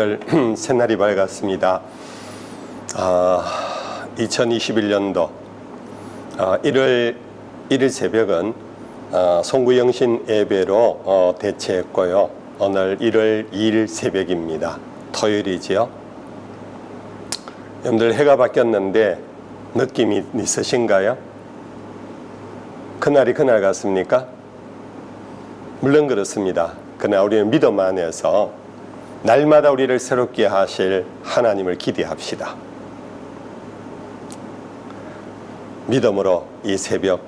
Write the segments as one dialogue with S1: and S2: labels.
S1: 여러분들 새날이 밝았습니다. 아, 2021년도 아, 1월 1일 새벽은 아, 송구영신 예배로 어, 대체했고요. 오늘 1월 2일 새벽입니다. 토요일이지요. 여러분들 해가 바뀌었는데 느낌이 있으신가요? 그날이 그날 같습니까? 물론 그렇습니다. 그러나 우리는 믿음 안에서 날마다 우리를 새롭게 하실 하나님을 기대합시다. 믿음으로 이 새벽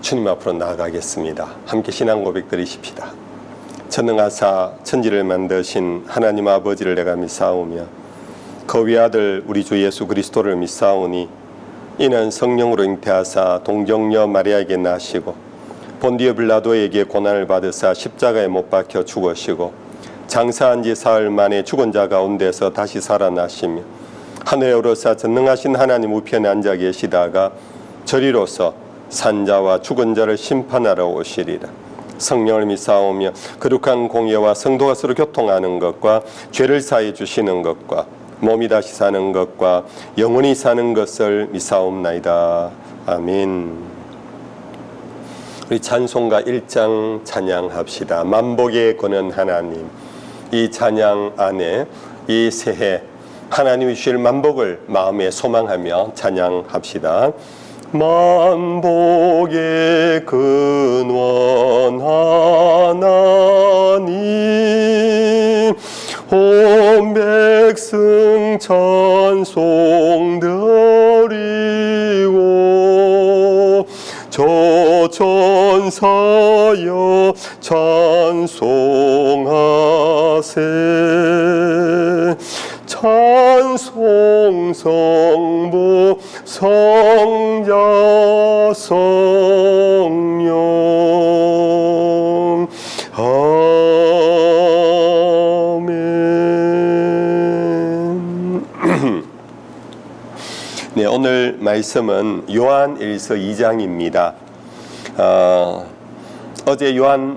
S1: 주님 앞으로 나아가겠습니다. 함께 신앙 고백 드리십시다. 전능하사 천지를 만드신 하나님 아버지를 내가 믿사오며 그 위아들 우리 주 예수 그리스도를 믿사오니 이는 성령으로 잉태하사 동정녀 마리아에게 나시고 본디오 빌라도에게 고난을 받으사 십자가에 못 박혀 죽으시고 장사한 지 사흘 만에 죽은 자 가운데서 다시 살아나시며 하늘에 오르사 전능하신 하나님 우편에 앉아 계시다가 저리로서 산자와 죽은 자를 심판하러 오시리라. 성령을 믿사오며 거룩한 공예와 성도가 서로 교통하는 것과 죄를 사해 주시는 것과 몸이 다시 사는 것과 영원히 사는 것을 믿사옵나이다. 아멘. 우리 찬송가 1장 찬양합시다. 만복의 권은 하나님. 이 찬양 안에 이 새해 하나님이 주실 만복을 마음에 소망하며 찬양합시다. 만복의 근원 하나님 온 백성 찬송 드 천사여 찬송하세. 찬송 성부 성자 성령. 아멘. 네, 오늘 말씀은 요한 1서 2장입니다. 어, 어제 요한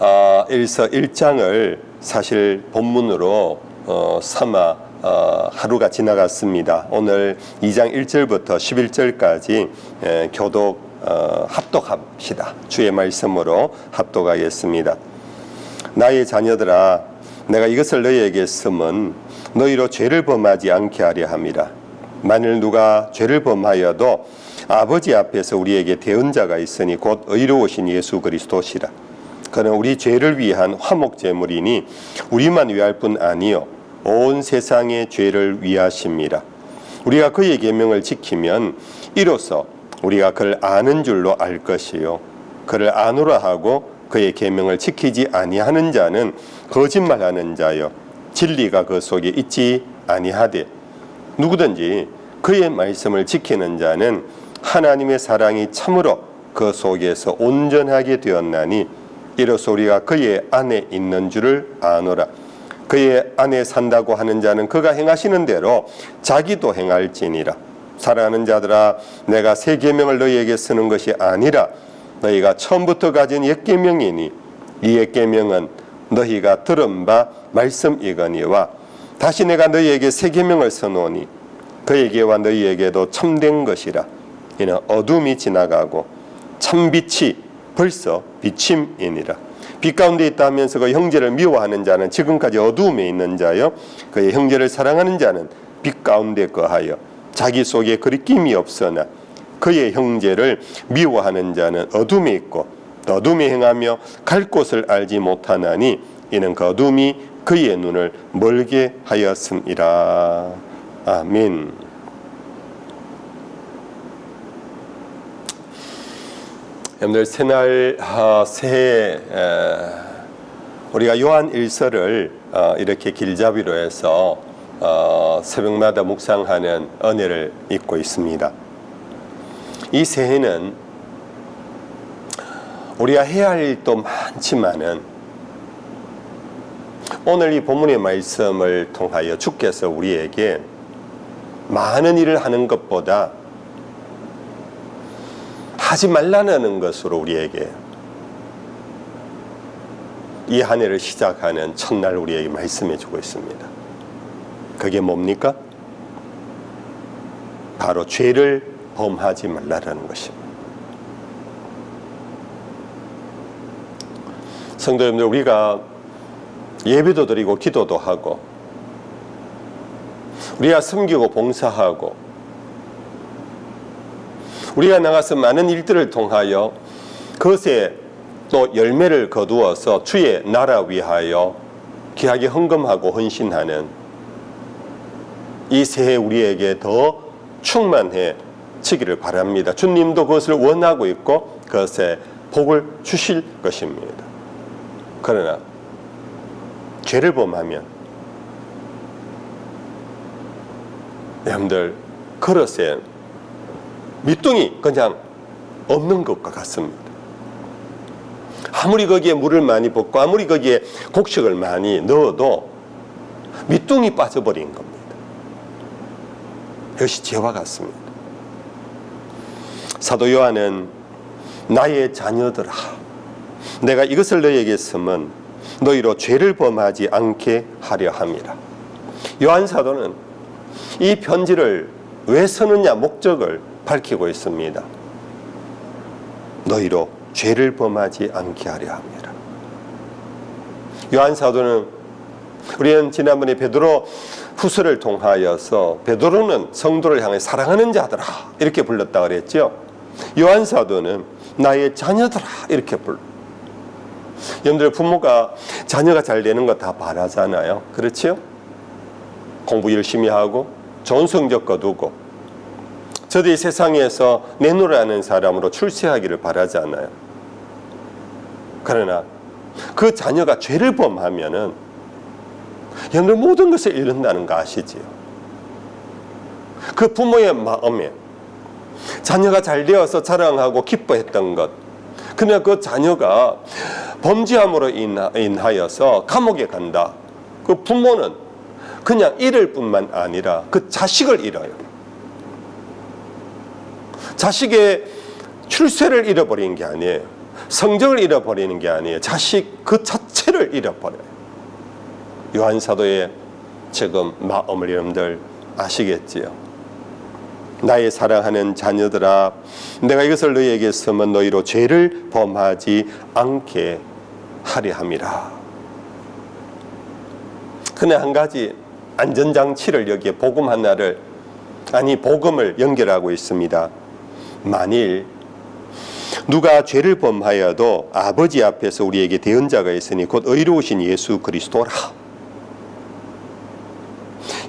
S1: 어, 1서 1장을 사실 본문으로 어, 삼아 어, 하루가 지나갔습니다. 오늘 2장 1절부터 11절까지 에, 교독 어, 합독합시다. 주의 말씀으로 합독하겠습니다. 나의 자녀들아 내가 이것을 너희에게 쓰면 너희로 죄를 범하지 않게 하려 함이라. 만일 누가 죄를 범하여도 아버지 앞에서 우리에게 대언자가 있으니 곧 의로우신 예수 그리스도시라. 그는 우리 죄를 위한 화목 제물이니 우리만 위할 뿐 아니요 온 세상의 죄를 위하심이라. 우리가 그의 계명을 지키면 이로써 우리가 그를 아는 줄로 알 것이요 그를 아노라 하고 그의 계명을 지키지 아니하는 자는 거짓말하는 자요 진리가 그 속에 있지 아니하되 누구든지 그의 말씀을 지키는 자는 하나님의 사랑이 참으로 그 속에서 온전하게 되었나니 이로써 우리가 그의 안에 있는 줄을 아노라. 그의 안에 산다고 하는 자는 그가 행하시는 대로 자기도 행할지니라. 사랑하는 자들아, 내가 새 계명을 너희에게 쓰는 것이 아니라 너희가 처음부터 가진 옛 계명이니 이 옛 계명은 너희가 들은 바 말씀이거니와 다시 내가 너희에게 새 계명을 써놓으니 그에게와 너희에게도 참된 것이라. 이는 어둠이 지나가고 참빛이 벌써 비침이니라. 빛 가운데 있다면서 그 형제를 미워하는 자는 지금까지 어두움에 있는 자요. 그의 형제를 사랑하는 자는 빛 가운데 거하여 자기 속에 그리낌이 없으나 그의 형제를 미워하는 자는 어둠에 있고 어둠에 행하며 갈 곳을 알지 못하나니 이는 그 어둠이 그의 눈을 멀게 하였음이라. 아멘. 여러분들 새날 아, 새해 우리가 요한 일서를 어, 이렇게 길잡이로 해서 어, 새벽마다 묵상하는 은혜를 입고 있습니다. 이 새해는 우리가 해야 할 일도 많지만은 오늘 이 본문의 말씀을 통하여 주께서 우리에게 많은 일을 하는 것보다 하지 말라는 것으로 우리에게 이 한 해를 시작하는 첫날 우리에게 말씀해 주고 있습니다. 그게 뭡니까? 바로 죄를 범하지 말라라는 것입니다. 성도 여러분들 우리가 예배도 드리고 기도도 하고 우리가 섬기고 봉사하고 우리가 나가서 많은 일들을 통하여 그것에 또 열매를 거두어서 주의 나라 위하여 귀하게 헌금하고 헌신하는 이 새해 우리에게 더 충만해지기를 바랍니다. 주님도 그것을 원하고 있고 그것에 복을 주실 것입니다. 그러나 죄를 범하면 여러분들 그릇에 밑둥이 그냥 없는 것과 같습니다. 아무리 거기에 물을 많이 붓고 아무리 거기에 곡식을 많이 넣어도 밑둥이 빠져버린 겁니다. 이것이 죄와 같습니다. 사도 요한은 나의 자녀들아 내가 이것을 너희에게 쓰면 너희로 죄를 범하지 않게 하려 함이라. 요한 사도는 이 편지를 왜 쓰느냐 목적을 밝히고 있습니다. 너희로 죄를 범하지 않게 하려 합니다. 요한 사도는 우리는 지난번에 베드로 후서를 통하여서 베드로는 성도를 향해 사랑하는 자들아 이렇게 불렀다 그랬죠. 요한 사도는 나의 자녀들아 이렇게 불. 여러분들 부모가 자녀가 잘 되는 거 다 바라잖아요. 그렇지요? 공부 열심히 하고 좋은 성적 거두고 저도 이 세상에서 내노라는 사람으로 출세하기를 바라잖아요. 그러나 그 자녀가 죄를 범하면은 여러분 모든 것을 잃는다는 거 아시지요? 그 부모의 마음에 자녀가 잘 되어서 자랑하고 기뻐했던 것 그러나 그 자녀가 범죄함으로 인하, 인하여서 감옥에 간다. 그 부모는 그냥 잃을 뿐만 아니라 그 자식을 잃어요. 자식의 출세를 잃어버리는 게 아니에요. 성적을 잃어버리는 게 아니에요. 자식 그 자체를 잃어버려요. 요한 사도의 지금 마음을 여러분들 아시겠지요? 나의 사랑하는 자녀들아, 내가 이것을 너희에게 쓰면 너희로 죄를 범하지 않게 하려 함이라. 그는 한 가지 안전장치를 여기에 복음 하나를 아니 복음을 연결하고 있습니다. 만일 누가 죄를 범하여도 아버지 앞에서 우리에게 대언자가 있으니 곧 의로우신 예수 그리스도라.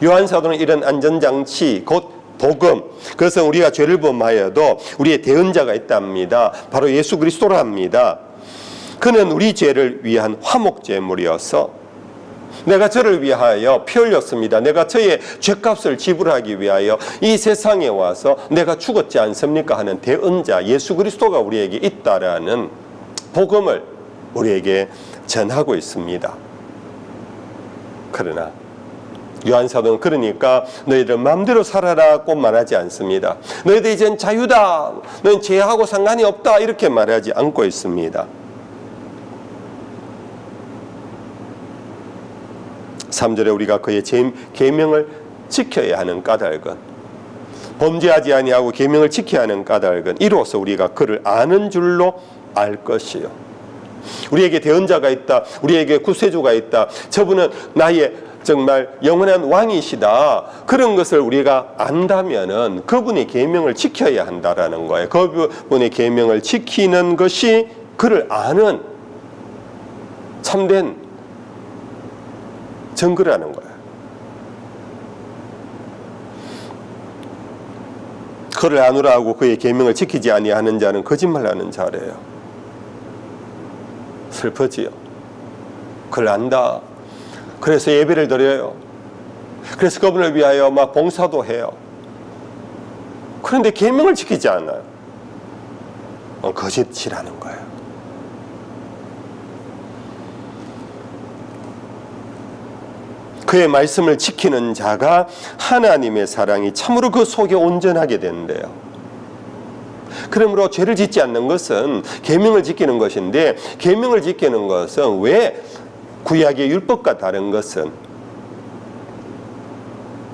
S1: 요한 사도는 이런 안전장치 곧 복음 그래서 우리가 죄를 범하여도 우리의 대언자가 있답니다. 바로 예수 그리스도라 합니다. 그는 우리 죄를 위한 화목제물이어서 내가 저를 위하여 피 흘렸습니다. 내가 저의 죄값을 지불하기 위하여 이 세상에 와서 내가 죽었지 않습니까 하는 대언자 예수 그리스도가 우리에게 있다라는 복음을 우리에게 전하고 있습니다. 그러나 요한 사도는 그러니까 너희들 마음대로 살아라고 말하지 않습니다. 너희들 이젠 자유다. 너희 죄하고 상관이 없다. 이렇게 말하지 않고 있습니다. 3절에 우리가 그의 계명을 지켜야 하는 까닭은 범죄하지 아니하고 계명을 지켜야 하는 까닭은 이로써 우리가 그를 아는 줄로 알 것이요. 우리에게 대언자가 있다. 우리에게 구세주가 있다. 저분은 나의 정말 영원한 왕이시다. 그런 것을 우리가 안다면은 그분의 계명을 지켜야 한다라는 거예요. 그분의 계명을 지키는 것이 그를 아는 참된 증거라는 거예요. 그를 하고 그의 계명을 지키지 아니하는 자는 거짓말하는 자래요. 슬퍼지요. 그를 안다. 그래서 예배를 드려요. 그래서 그분을 위하여 막 봉사도 해요. 그런데 계명을 지키지 않아요. 어, 거짓이라는 거예요. 그의 말씀을 지키는 자가 하나님의 사랑이 참으로 그 속에 온전하게 된대요. 그러므로 죄를 짓지 않는 것은 계명을 지키는 것인데 계명을 지키는 것은 왜 구약의 율법과 다른 것은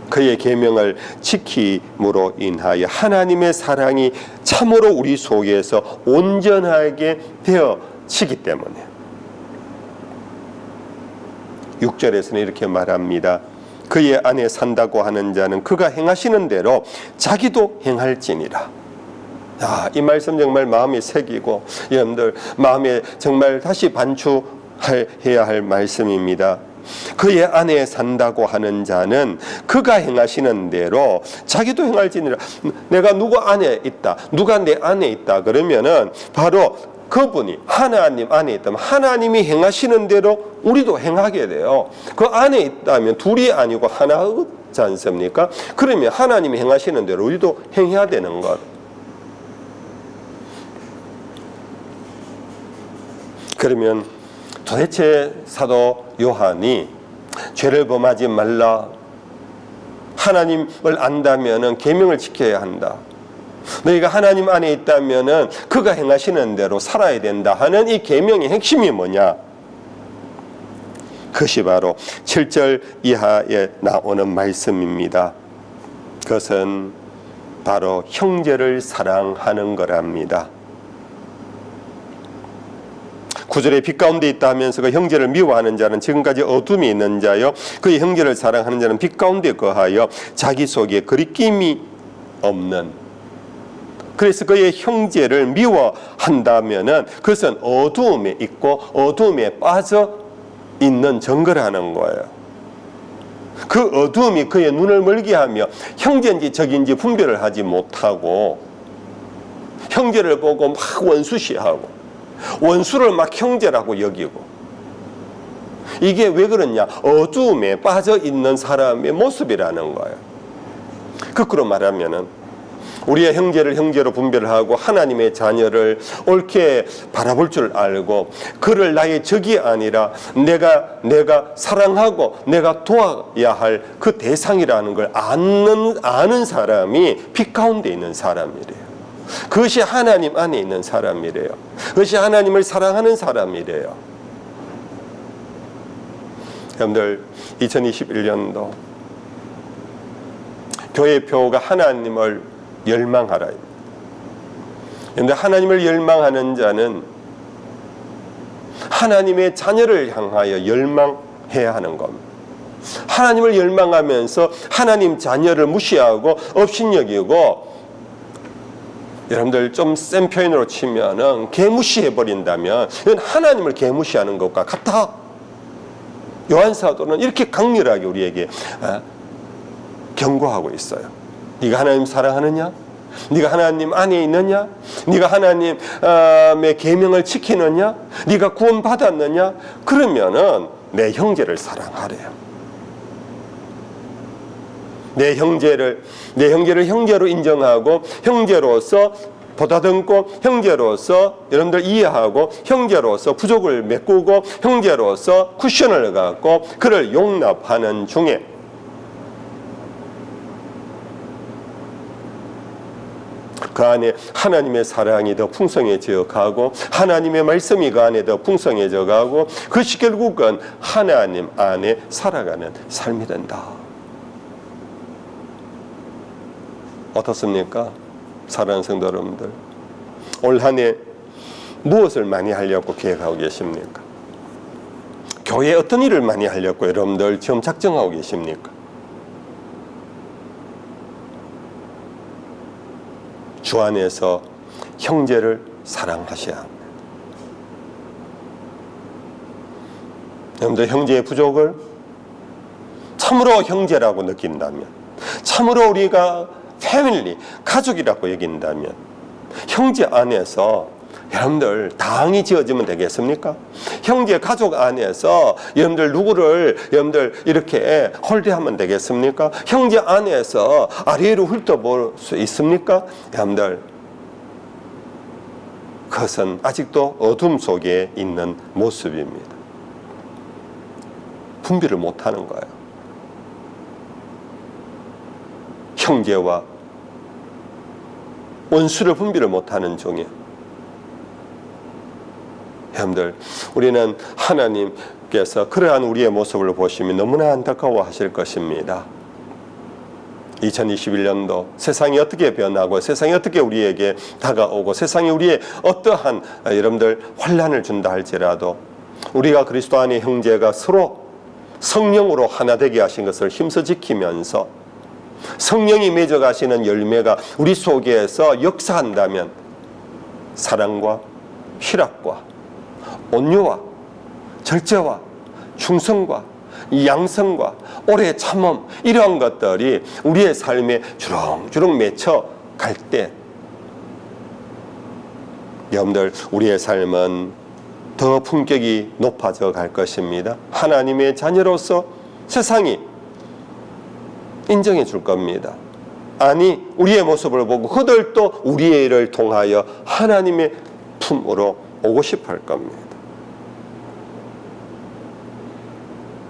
S1: 그의 계명을 지킴으로 인하여 하나님의 사랑이 참으로 우리 속에서 온전하게 되어지기 때문에 6절에서는 이렇게 말합니다. 그의 안에 산다고 하는 자는 그가 행하시는 대로 자기도 행할지니라. 야, 이 말씀 정말 마음에 새기고 여러분들 마음에 정말 다시 반추해야 할 말씀입니다. 그의 안에 산다고 하는 자는 그가 행하시는 대로 자기도 행할지니라. 내가 누구 안에 있다, 누가 내 안에 있다 그러면은 바로 그분이 하나님 안에 있다면 하나님이 행하시는 대로 우리도 행하게 돼요. 그 안에 있다면 둘이 아니고 하나지 않습니까? 그러면 하나님이 행하시는 대로 우리도 행해야 되는 것. 그러면 도대체 사도 요한이 죄를 범하지 말라 하나님을 안다면은 계명을 지켜야 한다. 너희가 하나님 안에 있다면은 그가 행하시는 대로 살아야 된다 하는 이 계명의 핵심이 뭐냐? 그것이 바로 7절 이하에 나오는 말씀입니다. 그것은 바로 형제를 사랑하는 거랍니다. 구절에 빛 가운데 있다 하면서 그 형제를 미워하는 자는 지금까지 어둠이 있는 자요 그의 형제를 사랑하는 자는 빛 가운데 거하여 자기 속에 그리낌이 없는 그래서 그의 형제를 미워한다면은 그것은 어두움에 있고 어두움에 빠져 있는 증거라는 거예요. 그 어두움이 그의 눈을 멀게 하며 형제인지 적인지 분별을 하지 못하고 형제를 보고 막 원수시하고 원수를 막 형제라고 여기고 이게 왜 그러냐 어두움에 빠져 있는 사람의 모습이라는 거예요. 거꾸로 말하면은 우리의 형제를 형제로 분별하고 하나님의 자녀를 옳게 바라볼 줄 알고 그를 나의 적이 아니라 내가 내가 사랑하고 내가 도와야 할 그 대상이라는 걸 아는 아는 사람이 빛 가운데 있는 사람이래요. 그것이 하나님 안에 있는 사람이래요. 그것이 하나님을 사랑하는 사람이래요. 여러분들 2021년도 교회 표가 하나님을 열망하라. 그런데 하나님을 열망하는 자는 하나님의 자녀를 향하여 열망해야 하는 겁니다. 하나님을 열망하면서 하나님 자녀를 무시하고 업신여기고 여러분들 좀 센 표현으로 치면은 개무시해 버린다면 이건 하나님을 개무시하는 것과 같아. 요한 사도는 이렇게 강렬하게 우리에게 어, 경고하고 있어요. 네가 하나님 사랑하느냐? 네가 하나님 안에 있느냐? 네가 하나님의 계명을 지키느냐? 네가 구원 받았느냐? 그러면은 내 형제를 사랑하래요. 내 형제를 내 형제를 형제로 인정하고 형제로서 보다듬고 형제로서 여러분들 이해하고 형제로서 부족을 메꾸고 형제로서 쿠션을 갖고 그를 용납하는 중에 그 안에 하나님의 사랑이 더 풍성해져 가고 하나님의 말씀이 그 안에 더 풍성해져 가고 그것이 결국은 하나님 안에 살아가는 삶이 된다. 어떻습니까? 사랑하는 성도 여러분들. 올 한 해 무엇을 많이 하려고 계획하고 계십니까? 교회에 어떤 일을 많이 하려고 여러분들 지금 작정하고 계십니까? 주 안에서 형제를 사랑하셔야 합니다. 여러분들 형제의 부족을 참으로 형제라고 느낀다면 참으로 우리가 패밀리, 가족이라고 여긴다면 형제 안에서 여러분들 당이 지어지면 되겠습니까? 형제 가족 안에서 여러분들 누구를 여러분들 이렇게 홀대하면 되겠습니까? 형제 안에서 아래로 훑어볼 수 있습니까? 여러분들 그것은 아직도 어둠 속에 있는 모습입니다. 분별을 못하는 거예요. 형제와 원수를 분별을 못하는 종이에요. 여러분들, 우리는 하나님께서 그러한 우리의 모습을 보시면 너무나 안타까워 하실 것입니다. 2021년도 세상이 어떻게 변하고 세상이 어떻게 우리에게 다가오고 세상이 우리의 어떠한 아, 여러분들 환란을 준다 할지라도 우리가 그리스도 안의 형제가 서로 성령으로 하나 되게 하신 것을 힘써 지키면서 성령이 맺어 가시는 열매가 우리 속에서 역사한다면 사랑과 희락과 온유와 절제와 충성과 양성과 오래 참음 이러한 것들이 우리의 삶에 주렁주렁 맺혀 갈 때 여러분들 우리의 삶은 더 품격이 높아져 갈 것입니다. 하나님의 자녀로서 세상이 인정해 줄 겁니다. 아니 우리의 모습을 보고 그들도 우리의 일을 통하여 하나님의 품으로 오고 할 겁니다.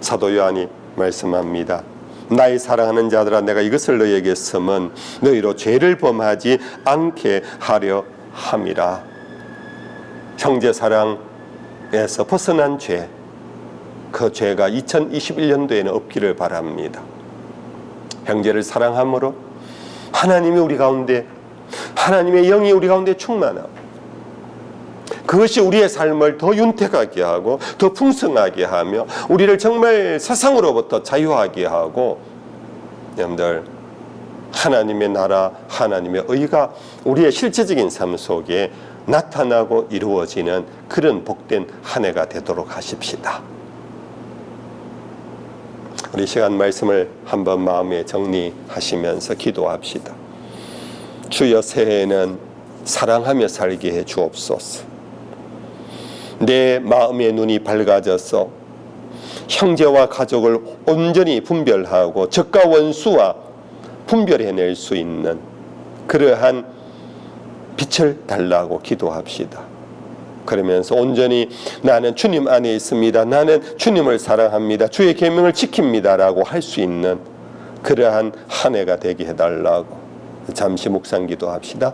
S1: 사도 요한이 말씀합니다. 나의 사랑하는 자들아 내가 이것을 너희에게 쓰면 너희로 죄를 범하지 않게 하려 함이라. 형제 사랑에서 벗어난 죄, 그 죄가 2021년도에는 없기를 바랍니다. 형제를 사랑함으로 하나님이 우리 가운데 하나님의 영이 우리 가운데 충만하고 그것이 우리의 삶을 더 윤택하게 하고 더 풍성하게 하며 우리를 정말 세상으로부터 자유하게 하고 여러분들 하나님의 나라 하나님의 의가 우리의 실제적인 삶 속에 나타나고 이루어지는 그런 복된 한 해가 되도록 하십시다. 우리 시간 말씀을 한번 마음에 정리하시면서 기도합시다. 주여 새해에는 사랑하며 살게 해 주옵소서. 내 마음의 눈이 밝아져서 형제와 가족을 온전히 분별하고 적과 원수와 분별해낼 수 있는 그러한 빛을 달라고 기도합시다. 그러면서 온전히 나는 주님 안에 있습니다. 나는 주님을 사랑합니다. 주의 계명을 지킵니다라고 할 수 있는 그러한 한 해가 되게 해달라고 잠시 묵상 기도합시다.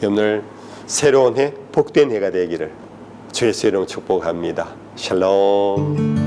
S1: 멘. 오늘 새로운 해 복된 해가 되기를 주의 이름 축복합니다. 샬롬.